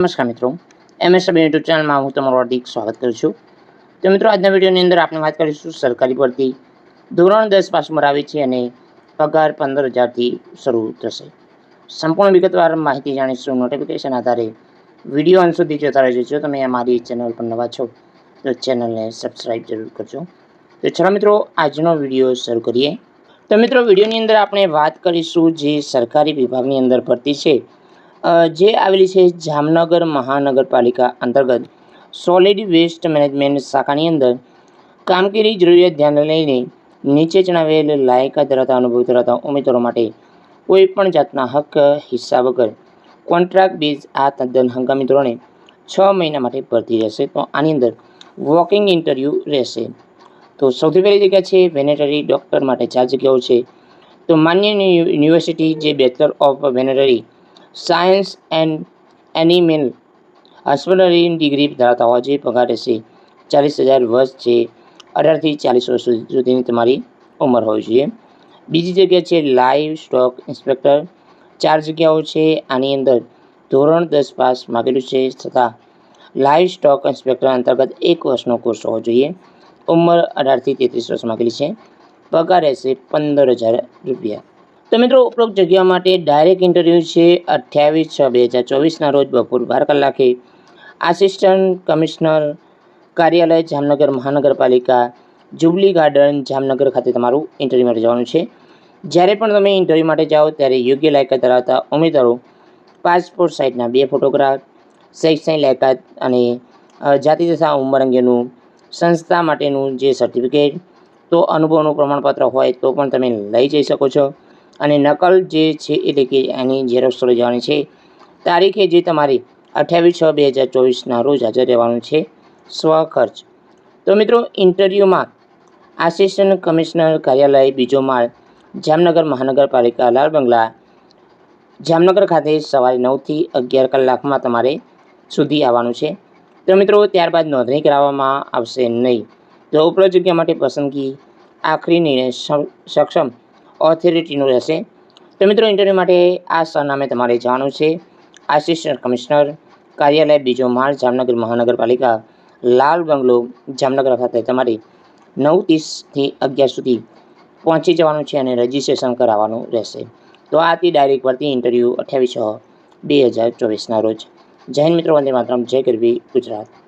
નમસ્કાર મિત્રો. એમએસએબ યુટ્યુબ ચેનલમાં હું તમારું હાર્દિક સ્વાગત કરું છું. તો મિત્રો, આજના વિડીયોની અંદર આપણે વાત કરીશું સરકારી ભરતી. ધોરણ દસ પાસ મરાવી છે અને પગાર પંદર હજારથી શરૂ થશે. સંપૂર્ણ વિગતવાર માહિતી જાણીશું. નોટિફિકેશન આધારે વીડિયો અંત સુધી જોતા રહેજો. જો તમે અમારી ચેનલ પર નવા છો, તો ચેનલને સબસ્ક્રાઈબ જરૂર કરજો. તો ચલો મિત્રો, આજનો વીડિયો શરૂ કરીએ. તો મિત્રો, વિડીયોની અંદર આપણે વાત કરીશું જે સરકારી વિભાગની અંદર ભરતી છે. જે આવેલી છે જામનગર મહાનગરપાલિકા અંતર્ગત સોલિડ વેસ્ટ મેનેજમેન્ટ શાખાની અંદર કામગીરી જરૂરિયાત ધ્યાને લઈને નીચે જણાવેલ લાયકાત ધરાવતા અનુભવ ધરાવતા ઉમેદવારો માટે કોઈપણ જાતના હક હિસ્સા વગર કોન્ટ્રાક્ટ બેઝ આ તદ્દન હંગામી ધોરણે છ મહિના માટે ભરતી રહેશે. તો આની અંદર વોકિંગ ઇન્ટરવ્યૂ રહેશે. તો સૌથી પહેલી જગ્યા છે વેનેટરી ડૉક્ટર માટે. ચાર જગ્યાઓ છે. તો માન્ય યુનિ- યુનિવર્સિટી જે bachelor of વેનેટરી science and animal husbandry degree ધરાવતા હોવા જોઈએ પગાર રહેશે ચાલીસ હજાર વર્ષ છે. અઢારથી ચાલીસ વર્ષ સુધીની તમારી ઉંમર હોવી જોઈએ બીજી જગ્યા છે લાઈવ સ્ટોક ઇન્સ્પેક્ટર. ચાર જગ્યાઓ છે. આની અંદર ધોરણ દસ પાસ માગેલું છે તથા લાઈવ સ્ટોક ઇન્સ્પેક્ટર અંતર્ગત એક વર્ષનો કોર્સ હોવો જોઈએ. ઉંમર અઢારથી તેત્રીસ વર્ષ માગેલી છે. પગાર રહેશે પંદર હજાર રૂપિયા. તો મિત્રો, ઉપરોક્ત જગ્યા માટે ડાયરેક્ટ ઇન્ટરવ્યૂ છે અઠ્યાવીસ છ, બે હજાર ચોવીસના રોજ બપોર બાર કલાકે. આસિસ્ટન્ટ કમિશનર કાર્યાલય, જામનગર મહાનગરપાલિકા જુબલી ગાર્ડન જામનગર ખાતે તમારું ઇન્ટરવ્યૂ માટે જવાનું છે. જ્યારે પણ તમે ઇન્ટરવ્યૂ માટે જાઓ, ત્યારે યોગ્ય લાયકાત ધરાવતા ઉમેદવારો પાસપોર્ટ સાઇઝના બે ફોટોગ્રાફ શૈક્ષણિક લાયકાત અને જાતિ તથા ઉંમર અંગેનું સંસ્થા માટેનું જે સર્ટિફિકેટ તો અનુભવનું પ્રમાણપત્ર હોય તો પણ તમે લઈ જઈ શકો છો. અને નકલ જે છે એટલે કે એની ઝેરોક્ષ લઈ છે. તારીખે જે તમારી અઠ્યાવીસ છ બે હજાર ચોવીસના રોજ હાજર રહેવાનું છે. સ્વખર્ચ તો મિત્રો, ઇન્ટરવ્યૂમાં આસિસ્ટન્ટ કમિશનર કાર્યાલય બીજો માળ, જામનગર મહાનગરપાલિકા, લાલ બંગલા, જામનગર ખાતે સવારે નવથી અગિયાર કલાકમાં તમારે સુધી આવવાનું છે. તો મિત્રો, ત્યારબાદ નોંધણી કરાવવામાં આવશે નહીં. તો ઉપરોક્ત જગ્યા માટે પસંદગી, આખરી નિર્ણય સક્ષમ ઓથોરિટીનો રહેશે. તો મિત્રો ઇન્ટરવ્યૂ માટે આ સરનામે તમારે જવાનું છે. આસિસ્ટન્ટ કમિશનર કાર્યાલય બીજો માળ, જામનગર મહાનગરપાલિકા, લાલ બંગલો, જામનગર ખાતે તમારે નવ ત્રીસથી અગિયાર સુધી પહોંચી જવાનું છે અને રજિસ્ટ્રેશન કરાવવાનું રહેશે. તો આ હતી ડાયરેક્ટ પરથી ઇન્ટરવ્યૂ અઠ્યાવીસ છ, બે હજાર ચોવીસના રોજ. જૈન મિત્રો, વંદે માતરમ, જય ગરવી ગુજરાત.